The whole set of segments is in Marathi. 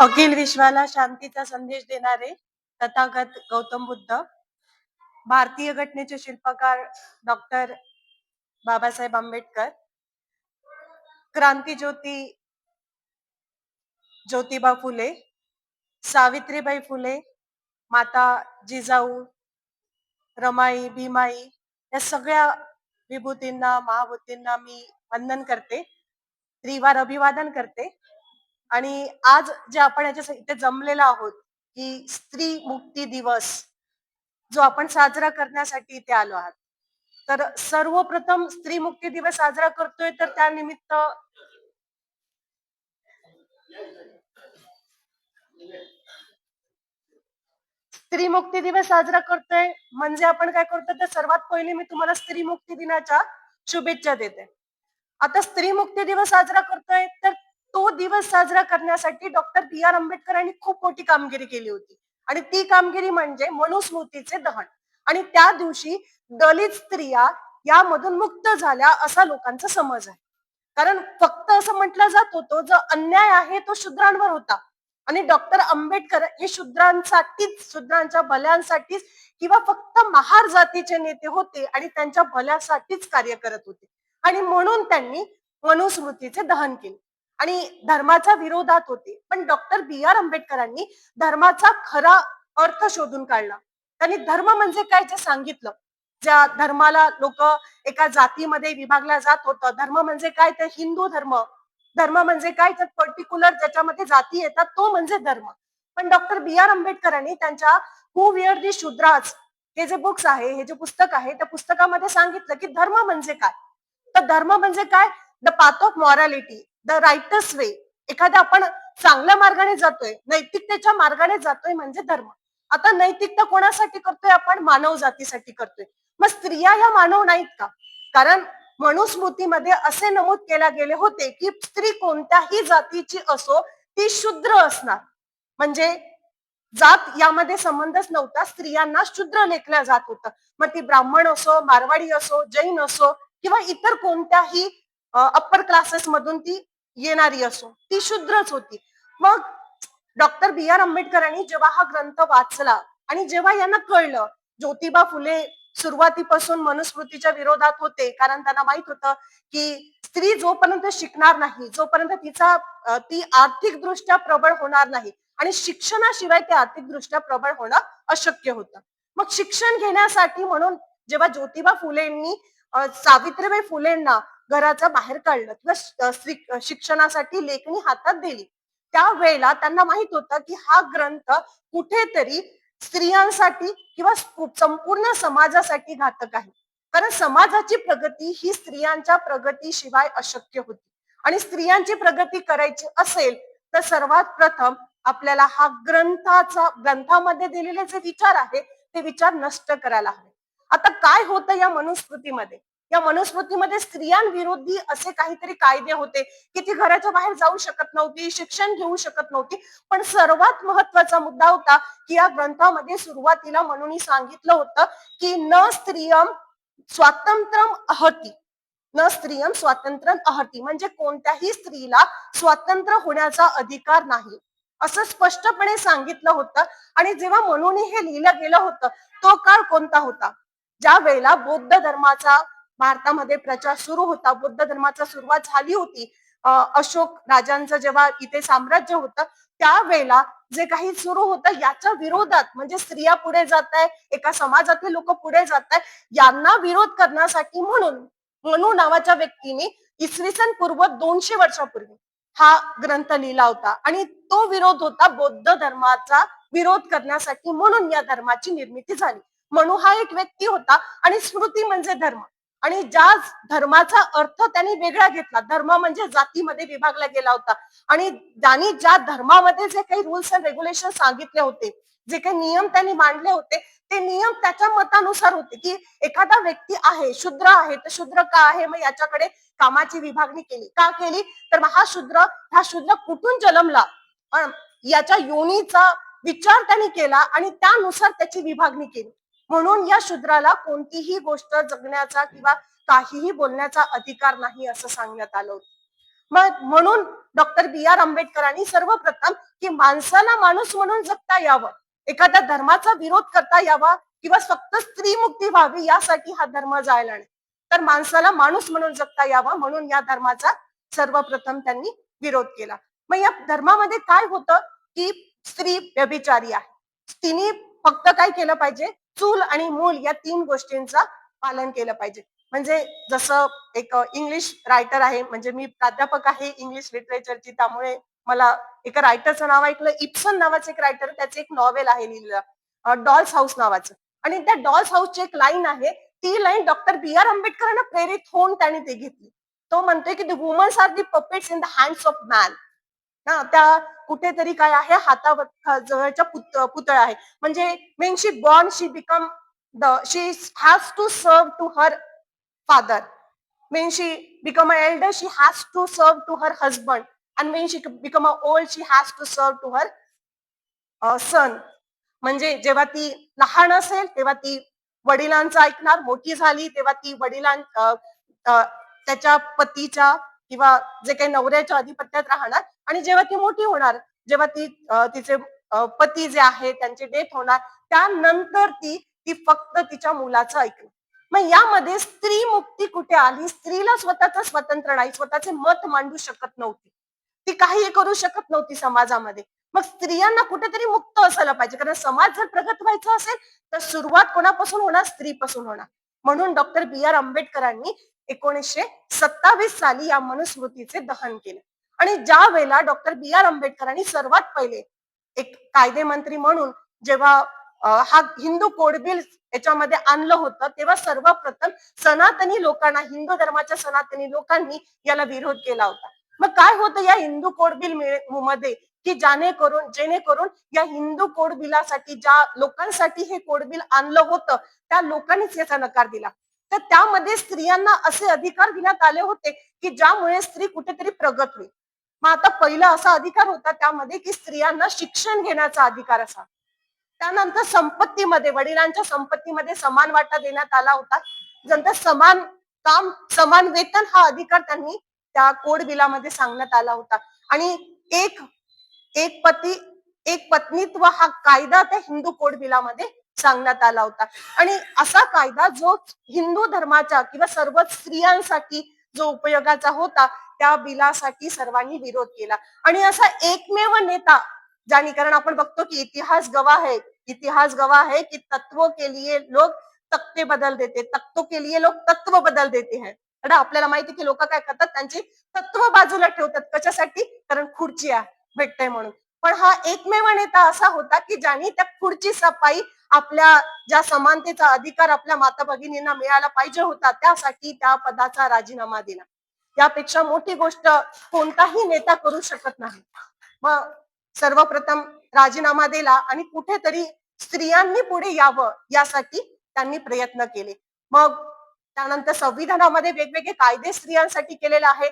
अखिल विश्वाला शांतीचा संदेश देणारे तथागत गौतम बुद्ध भारतीय घटनेचे शिल्पकार डॉक्टर बाबासाहेब आंबेडकर क्रांती ज्योती ज्योतिबा फुले सावित्रीबाई फुले माता जिजाऊ रमाई भीमाई या सगळ्या विभूतींना महाभूतींना मी वंदन करते त्रिवार अभिवादन करते. आणि आज जे आपण याच्या इथे जमलेलो आहोत की स्त्री मुक्ती दिवस जो आपण साजरा करण्यासाठी इथे आलो आहात. तर सर्वप्रथम स्त्री मुक्ती दिवस साजरा करतोय तर त्यानिमित्त स्त्री मुक्ती दिवस साजरा करतोय म्हणजे आपण काय करतो तर सर्वात पहिले मी तुम्हाला स्त्री मुक्ती दिनाच्या शुभेच्छा देते. आता स्त्री मुक्ती दिवस साजरा करतोय तर तो दिवस साजरा करण्यासाठी डॉक्टर बी आर आंबेडकरांनी खूप मोठी कामगिरी केली होती. आणि ती कामगिरी म्हणजे मनुस्मृतीचे दहन. आणि त्या दिवशी दलित स्त्रिया यामधून मुक्त झाल्या असा लोकांचा समज आहे. कारण फक्त असं म्हटलं जात होतं जो अन्याय आहे तो शूद्रांवर होता. आणि डॉक्टर आंबेडकर हे शूद्रांसाठीच शूद्रांच्या भल्यांसाठीच किंवा फक्त महार जातीचे नेते होते आणि त्यांच्या भल्यासाठीच कार्य करत होते. आणि म्हणून त्यांनी मनुस्मृतीचे दहन केले. आणि धर्माच्या विरोधात होते. पण डॉक्टर बी आर आंबेडकरांनी धर्माचा खरा अर्थ शोधून काढला. त्यांनी धर्म म्हणजे काय ते सांगितलं. ज्या धर्माला लोक एका जातीमध्ये विभागल्या जात होतं. धर्म म्हणजे काय तर हिंदू धर्म. धर्म म्हणजे काय तर पर्टिक्युलर ज्याच्यामध्ये जाती येतात तो म्हणजे धर्म. पण डॉक्टर बी आर आंबेडकरांनी त्यांच्या हु विअर दी शुद्राज हे जे बुक्स आहे हे जे पुस्तक आहे त्या पुस्तकामध्ये सांगितलं की धर्म म्हणजे काय? तर धर्म म्हणजे काय? The path of morality the righteous way एखाद्या आपण चांगल्या मार्गाने जातोय नैतिकतेच्या मार्गाने जातोय म्हणजे धर्म. आता नैतिकता कोणासाठी करतोय आपण? मानव जातीसाठी करतोय. मग स्त्रिया या मानव नाहीत का? कारण मनुस्मृतीमध्ये असे नमूद केल्या गेले होते की स्त्री कोणत्याही जातीची असो ती शूद्र असणार. म्हणजे जात यामध्ये संबंधच नव्हता. स्त्रियांना शूद्र लेखल्या जात होतं. मग ती ब्राह्मण असो मारवाडी असो जैन असो किंवा इतर कोणत्याही अप्पर क्लासेस मधून ती येणारी असो. ती शुद्रच होती. मग डॉक्टर बी आर आंबेडकरांनी जेव्हा हा ग्रंथ वाचला आणि जेव्हा यांना कळलं ज्योतिबा फुले सुरुवातीपासून मनुस्मृतीच्या विरोधात होते कारण त्यांना माहीत होतं की स्त्री जोपर्यंत शिकणार नाही जोपर्यंत तिचा ती आर्थिक दृष्ट्या प्रबळ होणार नाही आणि शिक्षणाशिवाय ते आर्थिकदृष्ट्या प्रबळ होणं अशक्य होतं. मग शिक्षण घेण्यासाठी म्हणून जेव्हा ज्योतिबा फुलेंनी सावित्रीबाई फुलेंना घराच्या बाहेर काढलं. किंवा शिक्षणासाठी लेखणी हातात दिली. त्यावेळेला त्यांना माहीत होतं की हा ग्रंथ कुठेतरी स्त्रियांसाठी किंवा संपूर्ण समाजासाठी घातक आहे. कारण समाजाची प्रगती ही स्त्रियांच्या प्रगतीशिवाय अशक्य होती. आणि स्त्रियांची प्रगती करायची असेल तर सर्वात प्रथम आपल्याला हा ग्रंथाचा ग्रंथामध्ये दिलेले जे विचार आहे ते विचार नष्ट करायला हवे. आता काय होतं या मनुस्मृतीमध्ये? या मनुस्मृतीमध्ये स्त्रियांविरोधी असे काहीतरी कायदे होते की ती घराच्या बाहेर जाऊ शकत नव्हती शिक्षण घेऊ शकत नव्हती. पण सर्वात महत्त्वाचा मुद्दा होता की या ग्रंथामध्ये सुरुवातीला म्हणून सांगितलं होतं की न स्त्रियम स्वातंत्र्यम अहती. न स्त्रियम स्वातंत्र्य अहती. म्हणजे कोणत्याही स्त्रीला स्वातंत्र्य होण्याचा अधिकार नाही. असं स्पष्टपणे सांगितलं होतं आणि जेव्हा म्हणून हे लिहिलं गेलं होतं तो काळ कोणता होता? ज्या वेळेला बौद्ध धर्माचा भारतामध्ये प्रचार सुरू होता. बौद्ध धर्माचा सुरुवात झाली होती. अशोक राजांचं जेव्हा इथे साम्राज्य होतं त्यावेळेला जे काही सुरू होतं याच्या विरोधात म्हणजे स्त्रिया पुढे जात आहे एका समाजातील लोक पुढे जात आहे यांना विरोध करण्यासाठी म्हणून मनू नावाच्या व्यक्तीने इसवी सन पूर्व दोनशे वर्षापूर्वी हा ग्रंथ लिहिला होता. आणि तो विरोध होता बौद्ध धर्माचा विरोध करण्यासाठी म्हणून या धर्माची निर्मिती झाली. मनू हा एक व्यक्ती होता आणि स्मृती म्हणजे धर्म. आणि ज्या धर्माचा अर्थ त्यांनी वेगळा घेतला धर्म म्हणजे जातीमध्ये विभागला गेला होता. आणि त्यांनी ज्या धर्मामध्ये जे काही रूल्स अँड रेग्युलेशन सांगितले होते जे काही नियम त्यांनी मांडले होते ते नियम त्याच्या मतानुसार होते की एखादा व्यक्ती आहे शूद्र आहे तर शूद्र का आहे? मग याच्याकडे कामाची विभागणी केली. का केली? तर हा शूद्र हा शूद्र कुठून जन्मला? याच्या योनीचा विचार त्यांनी केला आणि त्यानुसार त्याची विभागणी केली. म्हणून या शूद्राला कोणतीही गोष्ट जगण्याचा किंवा काहीही बोलण्याचा अधिकार नाही असं सांगण्यात आलं होतं. मग म्हणून डॉक्टर बी आर आंबेडकरांनी सर्वप्रथम की माणसाला माणूस म्हणून जगता यावं एखाद्या धर्माचा विरोध करता यावा किंवा फक्त स्त्री मुक्ती व्हावी यासाठी हा धर्म जायला नाही. तर माणसाला माणूस म्हणून जगता यावा म्हणून या धर्माचा सर्वप्रथम त्यांनी विरोध केला. मग या धर्मामध्ये काय होतं की स्त्री व्यभिचारी आहे. तिने फक्त काय केलं पाहिजे? चूल आणि मूल या तीन गोष्टींचा पालन केलं पाहिजे. म्हणजे जसं एक इंग्लिश रायटर आहे म्हणजे मी प्राध्यापक आहे इंग्लिश लिटरेचरची त्यामुळे मला एका रायटरचं नाव ऐकलं इप्सन नावाचं एक रायटर त्याचं एक नॉवेल आहे लिहिलेलं डॉल्स हाऊस नावाचं. आणि त्या डॉल्स हाऊसची एक लाईन आहे ती लाईन डॉक्टर बी आर आंबेडकरांना प्रेरित होऊन त्याने ते घेतली. तो म्हणतोय की the women's are the puppets in the hands of man ना त्या कुठेतरी काय आहे हातावर जवळच्या पुतळा आहे म्हणजे when she born she become the she has to serve to her father When she become an elder, she has to serve to her husband. And when she become a old, she has to serve to her uh, son. म्हणजे जेव्हा ती लहान असेल तेव्हा ती वडिलांचं ऐकणार मोठी झाली तेव्हा ती वडिलां त्याच्या पतीच्या किंवा जे काही नवऱ्याच्या अधिपत्यात राहणार आणि जेव्हा ती मोठी होणार जेव्हा ती तिचे पती जे आहे त्यांचे डेथ होणार त्यानंतर ती ती फक्त तिच्या मुलाचं ऐकणार. मग यामध्ये स्त्री मुक्ती कुठे आली? स्त्रीला स्वतःच स्वतंत्र नाही स्वतःचे मत मांडू शकत नव्हती. ती काही करू शकत नव्हती समाजामध्ये. मग स्त्रियांना कुठेतरी मुक्त असायला पाहिजे. कारण समाज जर प्रगत व्हायचा असेल तर सुरुवात कोणापासून होणार? स्त्रीपासून होणार. म्हणून डॉक्टर बी आर आंबेडकरांनी एकोणीसशे सत्तावीस साली या मनुस्मृतीचे दहन केले. आणि ज्या वेळेला डॉक्टर बी आर आंबेडकरांनी सर्वात पहिले एक कायदेमंत्री म्हणून जेव्हा हा हिंदू कोड बिल याच्यामध्ये आणलं होतं तेव्हा सर्वप्रथम सनातनी लोकांना हिंदू धर्माच्या सनातनी लोकांनी याला विरोध केला होता. मग काय होतं या हिंदू कोड बिलमध्ये? की जेणेकरून जेणेकरून या हिंदू कोड बिलासाठी ज्या लोकांसाठी हे कोड बिल आणलं होतं त्या लोकांनीच याचा नकार दिला. तर त्यामध्ये स्त्रियांना असे अधिकार देण्यात आले होते की ज्यामुळे स्त्री कुठेतरी प्रगत होईल. मग आता पहिला असा अधिकार होता त्यामध्ये की स्त्रियांना शिक्षण घेण्याचा अधिकार असा. त्यानंतर संपत्तीमध्ये वडिलांच्या संपत्तीमध्ये समान वाटा देण्यात आला होता. नंतर समान काम समान वेतन हा अधिकार त्यांनी त्या कोड बिलामध्ये सांगण्यात आला होता. आणि एक एक पती एक पत्नीत्व हा कायदा त्या हिंदू कोड बिलामध्ये सांगण्यात आला होता. आणि असा कायदा जो हिंदू धर्माच्या किंवा सर्व स्त्रियांसाठी जो उपयोगाचा होता त्या बिलासाठी सर्वांनी विरोध केला. आणि असा एकमेव नेता ज्याने कारण आपण बघतो की इतिहास गवा है इतिहास गवा है कि तत्व के लिए लोग तक्ते बदल देते. तत्व के लिए लोग तत्व बदल देते हैं. अरे आपल्याला माहिती की लोक काय करतात? त्यांची तत्व बाजूला ठेवतात. कशासाठी? कारण खुर्ची भेटते म्हणून. पण हा एकमेव नेता असा होता की ज्यांनी त्या खुर्ची सफाई आपल्या ज्या समानतेचा अधिकार आपल्या माता भगिनींना मिळाला पाहिजे होता त्यासाठी त्या पदाचा राजीनामा दिला. यापेक्षा मोठी गोष्ट कोणताही नेता करू शकत नाही. मग सर्वप्रथम राजीनामा दिला आणि कुठेतरी स्त्रियांनी पुढे यावं यासाठी त्यांनी प्रयत्न केले. मग त्यानंतर संविधानामध्ये वेगवेगळे कायदे स्त्रियांसाठी केलेले आहे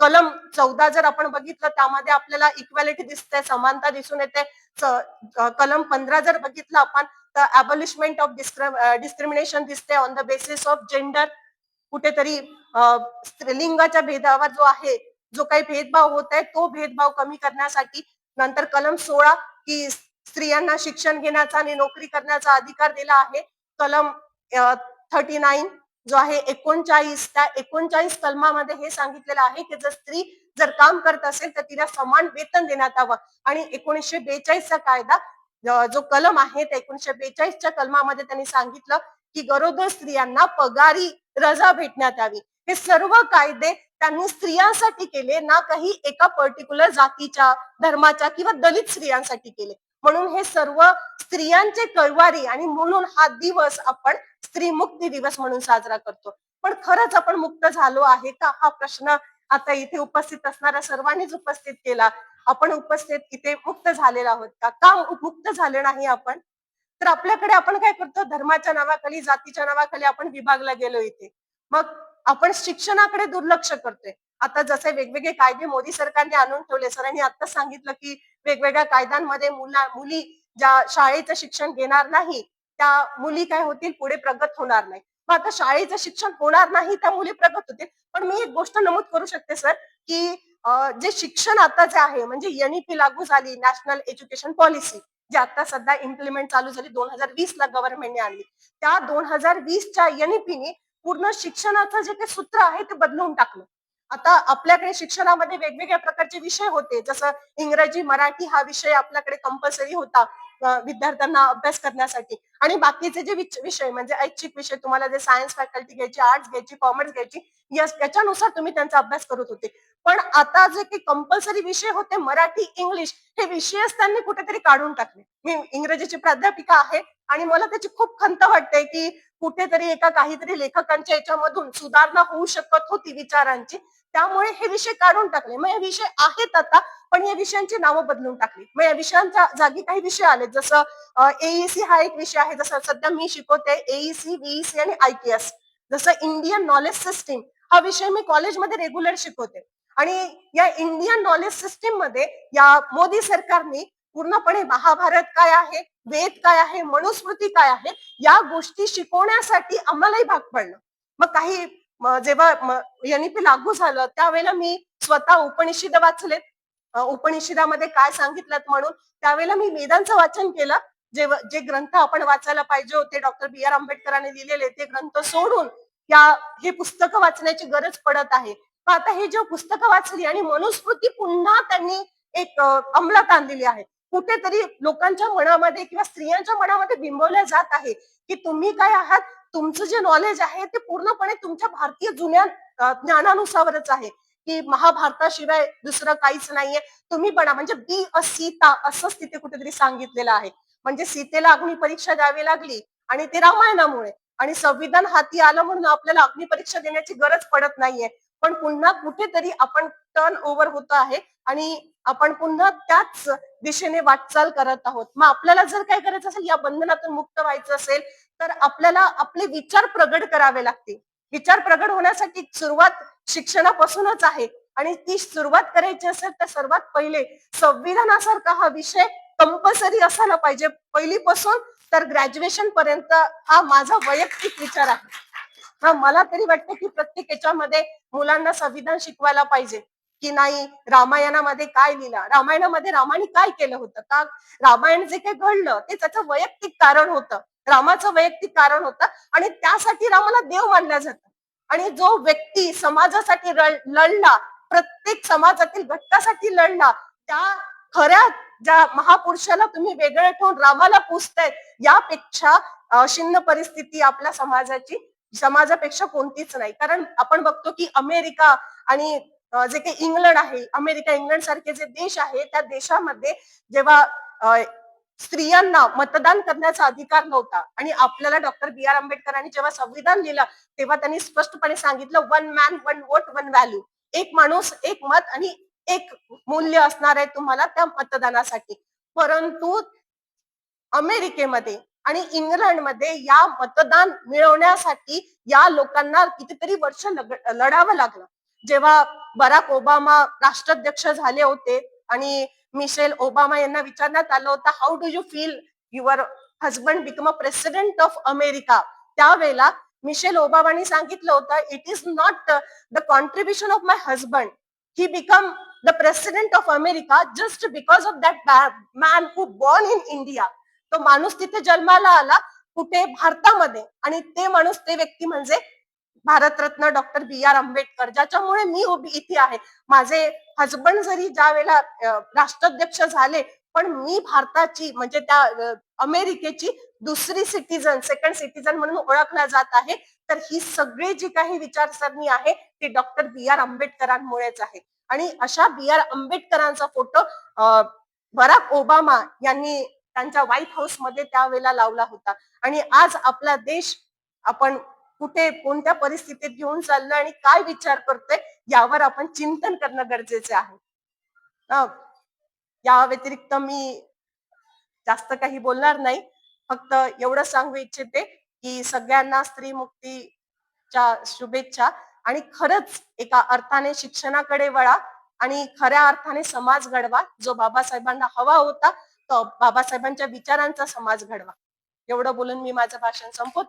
कलम चौदा जर आपण बघितलं त्यामध्ये आपल्याला इक्वॅलिटी दिसते समानता दिसून येते. कलम पंधरा जर बघितलं आपण तर अबॉलिशमेंट ऑफ डिस्क्रिमिनेशन दिसते on the basis of gender कुठेतरी अं, स्त्रीलिंगाच्या भेदावर जो आहे जो काही भेदभाव होत आहे तो भेदभाव कमी करण्यासाठी नंतर कलम सोळा की स्त्रियांना शिक्षण घेण्याचा आणि नोकरी करण्याचा अधिकार दिला आहे. कलम थर्टी नाईन जो आहे एकोणचाळीस त्या एकोणचाळीस कलमामध्ये हे सांगितलेलं आहे की जर स्त्री जर काम करत असेल तर तिला समान वेतन देण्यात यावं. आणि एकोणीसशे बेचाळीसचा कायदा जो कलम आहे त्या एकोणीसशे बेचाळीसच्या कलमामध्ये त्यांनी सांगितलं की गरोदर स्त्रियांना पगारी रजा भेटण्यात यावी. हे सर्व कायदे त्यांनी स्त्रियांसाठी केले ना काही एका पर्टिक्युलर जातीच्या धर्माच्या किंवा दलित स्त्रियांसाठी केले. म्हणून हे सर्व स्त्रियांचे कळवारी आणि म्हणून हा दिवस आपण स्त्री मुक्ती दिवस म्हणून साजरा करतो. पण खरंच आपण मुक्त झालो आहे का? हा प्रश्न आता इथे उपस्थित असणाऱ्या सर्वांनीच उपस्थित केला. आपण उपस्थित इथे मुक्त झालेला आहोत का? का मुक्त झाले नाही आपण? तर आपल्याकडे आपण काय करतो? धर्माच्या नावाखाली जातीच्या नावाखाली आपण विभागला गेलो इथे. मग आपण शिक्षणाकडे दुर्लक्ष करतोय. आता जसे वेगवेगळे कायदे मोदी सरकारने आणून ठेवले. सरांनी आता सांगितलं की वेगवेगळ्या कायद्यांमध्ये मुला मुली ज्या शाळेचं शिक्षण घेणार नाही त्या मुली काय होतील? पुढे प्रगत होणार नाही. मग आता शाळेचं शिक्षण होणार नाही त्या मुली प्रगत होतील. पण मी एक गोष्ट नमूद करू शकते सर की जे शिक्षण आता जे आहे म्हणजे एनईपी लागू झाली नॅशनल एज्युकेशन पॉलिसी जी आता सध्या इम्प्लिमेंट चालू झाली दोन हजार वीस ला गव्हर्नमेंटने आणली. त्या दोन हजार वीसच्या एनईपीने पूर्ण शिक्षणाचं जे काही सूत्र आहे ते बदलून टाकलं. आता आपल्याकडे शिक्षणामध्ये वेगवेगळ्या प्रकारचे विषय होते. जसं इंग्रजी मराठी हा विषय आपल्याकडे कंपल्सरी होता विद्यार्थ्यांना अभ्यास करण्यासाठी. आणि बाकीचे जे विच- विषय म्हणजे ऐच्छिक विषय तुम्हाला जे सायन्स फॅकल्टी घ्यायची आर्ट्स घ्यायची कॉमर्स घ्यायची याच्यानुसार त्याच्यानुसार तुम्ही त्यांचा अभ्यास करत होते. पण आता जे काही कंपल्सरी विषय होते मराठी इंग्लिश हे विषयच त्यांनी कुठेतरी काढून टाकले. मी इंग्रजीची प्राध्यापिका आहे आणि मला त्याची खूप खंत वाटते की कुठेतरी एका काहीतरी लेखकांच्या याच्यामधून सुधारणा होऊ शकत होती विचारांची. त्यामुळे हे विषय काढून टाकले. मग हे विषय आहेत आता पण या विषयांची नावं बदलून टाकली. मग या विषयांच्या जागी काही विषय आले जसं एईसी हा एक विषय आहे. जसं सध्या मी शिकवते एईसी बीईसी आणि आयपीएस जसं इंडियन नॉलेज सिस्टीम हा विषय मी कॉलेजमध्ये रेग्युलर शिकवते. आणि या इंडियन नॉलेज सिस्टीममध्ये या मोदी सरकारने पूर्णपणे महाभारत काय आहे? वेद काय आहे मनुस्मृती काय आहे या गोष्टी शिकवण्यासाठी आम्हालाही भाग पडलं. मग काही म, जेव्हा एनईपी लागू झालं त्यावेळेला मी स्वतः उपनिषद वाचलेत. उपनिषदामध्ये काय सांगितलं म्हणून त्यावेळेला मी वेदांचं वाचन केलं. जे जे ग्रंथ आपण वाचायला पाहिजे होते डॉक्टर बी आर आंबेडकरांनी लिहिलेले ते ग्रंथ सोडून या हे पुस्तकं वाचण्याची गरज पडत आहे. मग आता हे जे पुस्तकं वाचली आणि मनुस्मृती पुन्हा त्यांनी एक अंमलात आणलेली आहे. कुठेतरी लोकांच्या मनामध्ये किंवा स्त्रियांच्या मनामध्ये बिंबवल्या जात आहे की तुम्ही काय आहात? तुमचं जे नॉलेज आहे ते पूर्णपणे तुमच्या भारतीय जुन्या ज्ञानानुसारच आहे. की महाभारताशिवाय दुसरं काहीच नाहीये. तुम्ही बना म्हणजे बी अ सीता असंच तिथे कुठेतरी सांगितलेलं आहे. म्हणजे सीतेला अग्निपरीक्षा द्यावी लागली आणि ते रामायणामुळे. आणि संविधान हाती आलं म्हणून आपल्याला अग्नी परीक्षा देण्याची गरज पडत नाहीये. पण पुन्हा कुठेतरी आपण टर्न ओव्हर होत आहे. आणि आपण पुन्हा त्याच दिशेने वाटचाल करत आहोत. मग आपल्याला जर काय करायचं असेल या बंधनातून मुक्त व्हायचं असेल तर आपल्याला आपले विचार प्रगट करावे लागतील. विचार प्रगट होण्यासाठी सुरुवात शिक्षणापासूनच आहे. आणि ती सुरुवात करायची असेल तर सर्वात पहिले संविधानासारखा हा विषय कंपल्सरी असायला पाहिजे. पहिलीपासून तर ग्रॅज्युएशन पर्यंत हा माझा वैयक्तिक विचार आहे. हा मला तरी वाटतं की प्रत्येक याच्यामध्ये मुलांना संविधान शिकवायला पाहिजे. की नाही? रामायणामध्ये काय लिहिलं? रामायणामध्ये रामाने काय केलं होतं का? रामायण जे काही घडलं ते त्याचं वैयक्तिक कारण होतं. रामाचं वैयक्तिक कारण होतं आणि त्यासाठी रामाला देव मानलं जातं. आणि जो व्यक्ती समाजासाठी लढला प्रत्येक समाजातील घटकासाठी लढला त्या खऱ्या ज्या महापुरुषाला तुम्ही वेगळं ठेवून रामाला पुजतायत यापेक्षा शिन्न परिस्थिती आपल्या समाजाची समाजापेक्षा कोणतीच नाही. कारण आपण बघतो की अमेरिका आणि जे काही इंग्लंड आहे अमेरिका इंग्लंड सारखे जे देश आहे त्या देशामध्ये जेव्हा स्त्रियांना मतदान करण्याचा अधिकार नव्हता आणि आपल्याला डॉक्टर बी आर आंबेडकरांनी जेव्हा संविधान लिहिलं तेव्हा त्यांनी स्पष्टपणे सांगितलं one man one vote one value एक माणूस एक मत आणि एक मूल्य असणार आहे तुम्हाला त्या मतदानासाठी. परंतु अमेरिकेमध्ये आणि इंग्लंडमध्ये या मतदान मिळवण्यासाठी या लोकांना कितीतरी वर्ष लढावं लागलं. जेव्हा बराक ओबामा राष्ट्राध्यक्ष झाले होते आणि मिशेल ओबामा यांना विचारण्यात आलं होतं how do you feel your husband become a president of America त्यावेळेला मिशेल ओबामानी सांगितलं होतं it is not the contribution of my husband he become the president of America just because of that man who born in India तो माणूस तिथे जन्माला आला कुठे? भारतामध्ये. आणि ते माणूस ते व्यक्ती म्हणजे Bharat Ratna doctor B R Ambedkar ज्याच्यामुळे मी उभी इथे आहे. माझे हजबंड जरी ज्या वेळेला राष्ट्राध्यक्ष झाले पण मी भारताची म्हणजे त्या अमेरिकेची दुसरी सिटीजन सेकंड सिटीजन म्हणून ओळखल्या जात आहे. तर ही सगळी जी काही विचारसरणी आहे ती डॉक्टर बी आर आंबेडकरांमुळेच आहे. आणि अशा बी आर आंबेडकरांचा फोटो बराक ओबामा यांनी त्यांच्या व्हाईट हाऊसमध्ये त्यावेळेला लावला होता. आणि आज आपला देश आपण कुठे कोणत्या परिस्थितीत घेऊन चाललं आणि काय विचार करतोय यावर आपण चिंतन करणं गरजेचे आहे. या व्यतिरिक्त मी जास्त काही बोलणार नाही. फक्त एवढं सांगू इच्छिते की सगळ्यांना स्त्री मुक्तीच्या शुभेच्छा आणि खरंच एका अर्थाने शिक्षणाकडे वळा आणि खऱ्या अर्थाने समाज घडवा. जो बाबासाहेबांना हवा होता तो बाबासाहेबांच्या विचारांचा समाज घडवा. एवढं बोलून मी माझं भाषण संपवतो.